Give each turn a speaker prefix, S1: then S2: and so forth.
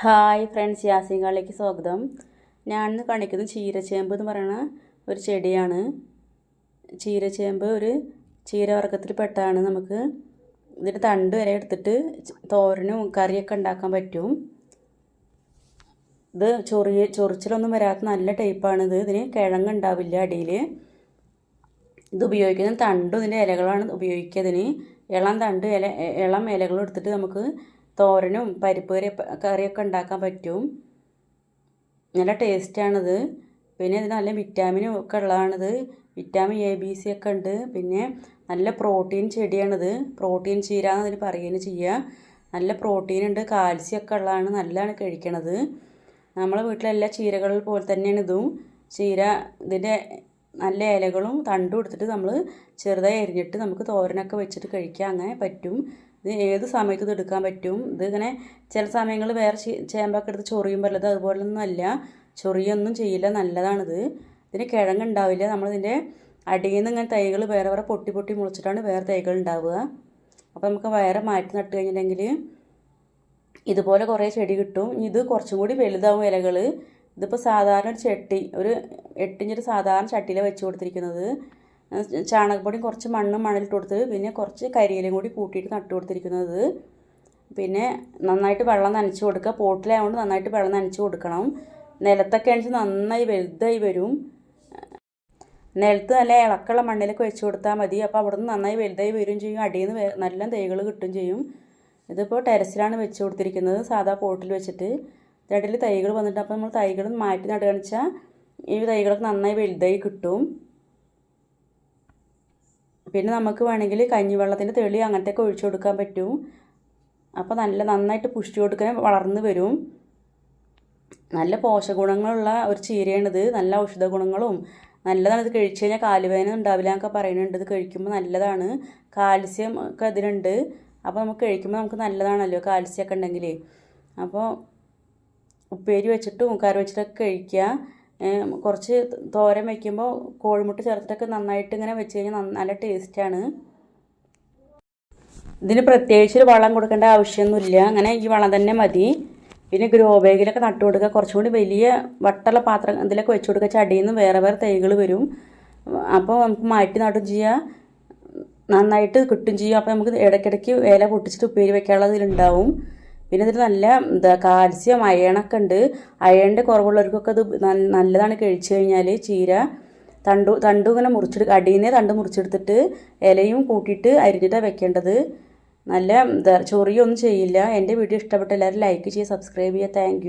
S1: Hi friends യാസിങ്കാളിലേക്ക് സ്വാഗതം. ഞാനിന്ന് കാണിക്കുന്ന ചീരച്ചേമ്പ് എന്ന് പറയുന്ന ഒരു ചെടിയാണ്. ചീരച്ചേമ്പ് ഒരു ചീരവർഗത്തിൽ പെട്ടതാണ് നമുക്ക്. ഇതിന്റെ തണ്ട് വരെ എടുത്തിട്ട് തോരനും കറിയൊക്കെ ഉണ്ടാക്കാൻ പറ്റും. ഇത് ചൊറിയ ചൊറിച്ചിലൊന്നും വരാത്ത നല്ല ടൈപ്പാണിത് ഇതിന് കിഴങ്ങുണ്ടാവില്ല അടിയിൽ. ഇത് ഉപയോഗിക്കുന്ന തണ്ടും ഇതിന്റെ ഇലകളാണ് ഉപയോഗിക്കുക. ഇതിന് ഇളം തണ്ട് ഇല ഇളം ഇലകളും എടുത്തിട്ട് നമുക്ക് തോരനും പരിപ്പ് കറി കറിയൊക്കെ ഉണ്ടാക്കാൻ പറ്റും. നല്ല ടേസ്റ്റാണിത് പിന്നെ ഇത് നല്ല വിറ്റാമിനും ഒക്കെ ഉള്ളതാണിത്. വിറ്റാമിൻ എ ബി സി ഒക്കെ ഉണ്ട്. പിന്നെ നല്ല പ്രോട്ടീൻ ചെടിയാണിത്. പ്രോട്ടീൻ ചീര എന്നതിന് പറയുകയാണ് ചെയ്യുക നല്ല പ്രോട്ടീൻ ഉണ്ട് കാൽസ്യം ഒക്കെ ഉള്ളതാണ് നല്ലതാണ് കഴിക്കണത്. നമ്മളെ വീട്ടിലെല്ലാ ചീരകൾ പോലെ തന്നെയാണ് ഇതും. ചീര ഇതിന്റെ നല്ല ഇലകളും തണ്ടും എടുത്തിട്ട് നമ്മൾ ചെറുതായി എരിഞ്ഞിട്ട് നമുക്ക് തോരനൊക്കെ വെച്ചിട്ട് കഴിക്കാം അങ്ങനെ പറ്റും. ഇത് ഏത് സമയത്തും ഇത് എടുക്കാൻ പറ്റും. ഇത് ഇങ്ങനെ ചില സമയങ്ങളിൽ വേറെ ചേമ്പൊക്കെ എടുത്ത് ചൊറിയും പറ്റില്ല അതുപോലൊന്നും അല്ല. ചൊറിയൊന്നും ചെയ്യില്ല. നല്ലതാണിത്. ഇതിന് കിഴങ്ങുണ്ടാവില്ല. നമ്മളിതിന്റെ അടിയിൽ നിന്ന് ഇങ്ങനെ തൈകൾ വേറെ വേറെ പൊട്ടി പൊട്ടി മുളച്ചിട്ടാണ് വേറെ തൈകൾ ഉണ്ടാവുക അപ്പോൾ നമുക്ക് വേറെ മാറ്റി നട്ട് കഴിഞ്ഞിട്ടുണ്ടെങ്കിൽ ഇതുപോലെ കുറേ ചെടി കിട്ടും. ഇത് കുറച്ചും കൂടി വലുതാവും ഇലകൾ ഇതിപ്പോൾ സാധാരണ ഒരു ചട്ടി ഒരു എട്ടിഞ്ചൊരു സാധാരണ ചട്ടിയിലാണ് വെച്ച് കൊടുത്തിരിക്കുന്നത്. ചാണകപ്പൊടിയും കുറച്ച് മണ്ണും മണലിട്ട് കൊടുത്ത് പിന്നെ കുറച്ച് കരിയിലും കൂടി കൂട്ടിയിട്ട് നട്ടു കൊടുത്തിരിക്കുന്നത്. പിന്നെ നന്നായിട്ട് വെള്ളം നനച്ച് കൊടുക്കുക. പോട്ടിലായതുകൊണ്ട് നന്നായിട്ട് വെള്ളം നനച്ച് കൊടുക്കണം. നിലത്തൊക്കെ ആണെങ്കിൽ നന്നായി വലുതായി വരും. നിലത്ത് നല്ല ഇളക്കുള്ള മണ്ണിലൊക്കെ വെച്ച് കൊടുത്താൽ മതി. അപ്പോൾ അവിടെ നിന്ന് നന്നായി വലുതായി വരും ചെയ്യും. അടിയിൽ നിന്ന് നല്ല തൈകൾ കിട്ടും ചെയ്യും. ഇതിപ്പോൾ ടെറസിലാണ് വെച്ച് കൊടുത്തിരിക്കുന്നത്. സാധാ പോട്ടിൽ വെച്ചിട്ട്. ഇടയിൽ തൈകൾ വന്നിട്ട് അപ്പോൾ നമ്മൾ തൈകൾ മാറ്റി നടുകണിച്ചാൽ ഈ തൈകളൊക്കെ നന്നായി വലുതായി കിട്ടും. പിന്നെ നമുക്ക് വേണമെങ്കിൽ കഞ്ഞിവെള്ളത്തിന്റെ തെളി അങ്ങനത്തെ ഒക്കെ ഒഴിച്ചു കൊടുക്കാൻ പറ്റും. അപ്പോൾ നല്ല നന്നായിട്ട് പുഷ്ടി കൊടുക്കാൻ വളർന്നു വരും. നല്ല പോഷകഗുണങ്ങളുള്ള ഒരു ചീരയാണിത് നല്ല ഔഷധ ഗുണങ്ങളും. നല്ലതാണ്. ഇത് കഴിച്ചു കഴിഞ്ഞാൽ കാലുവേദന ഉണ്ടാവില്ല എന്നൊക്കെ പറയുന്നുണ്ട്. ഇത് കഴിക്കുമ്പോൾ നല്ലതാണ്. കാൽസ്യം ഒക്കെ അതിനുണ്ട് അപ്പോൾ നമുക്ക് കഴിക്കുമ്പോൾ നമുക്ക് നല്ലതാണല്ലോ കാൽസ്യം ഒക്കെ ഉണ്ടെങ്കിൽ അപ്പോൾ ഉപ്പേരി വെച്ചിട്ടും കറി വെച്ചിട്ടൊക്കെ കഴിക്കുക. കുറച്ച് തോരൻ വയ്ക്കുമ്പോൾ കോഴിമുട്ട ചേർത്തിട്ടൊക്കെ നന്നായിട്ട് ഇങ്ങനെ വെച്ച് കഴിഞ്ഞാൽ നല്ല ടേസ്റ്റാണ് ഇതിന് പ്രത്യേകിച്ച് ഒരു വളം കൊടുക്കേണ്ട ആവശ്യമൊന്നുമില്ല. അങ്ങനെ ഈ വളം തന്നെ മതി. പിന്നെ ഗ്രോ ബാഗിലൊക്കെ നട്ടു കൊടുക്കുക. കുറച്ചും കൂടി വലിയ വട്ടുള്ള പാത്രം ഇതിലൊക്കെ വെച്ച് കൊടുക്കുക. ചടിയിൽ നിന്ന് വേറെ വേറെ തൈകൾ വരും. അപ്പോൾ നമുക്ക് മാറ്റി നടും ചെയ്യാം. നന്നായിട്ട് കിട്ടും ചെയ്യും. അപ്പോൾ നമുക്ക് ഇടയ്ക്കിടയ്ക്ക് ഇല പൊട്ടിച്ചിട്ട് ഉപ്പേരി വെക്കാനുള്ളത് ഇതിലുണ്ടാവും പിന്നെ ഇതിൽ നല്ല എന്താ കാൽസ്യം അയണൊക്കെ ഉണ്ട്. അയണിന്റെ കുറവുള്ളവർക്കൊക്കെ അത് നല്ലതാണ് കഴിച്ചു കഴിഞ്ഞാൽ ചീര തണ്ടു തണ്ടു ഇങ്ങനെ മുറിച്ചെടുക്കുക അടിയിൽ തണ്ട് മുറിച്ചെടുത്തിട്ട് ഇലയും കൂട്ടിയിട്ട് അരിഞ്ഞിട്ടാണ് വെക്കേണ്ടത്. നല്ല എന്താ ചൊറിയൊന്നും ചെയ്യില്ല. എന്റെ വീഡിയോ ഇഷ്ടപ്പെട്ട എല്ലാവരും ലൈക്ക് ചെയ്യുക സബ്സ്ക്രൈബ് ചെയ്യുക. താങ്ക്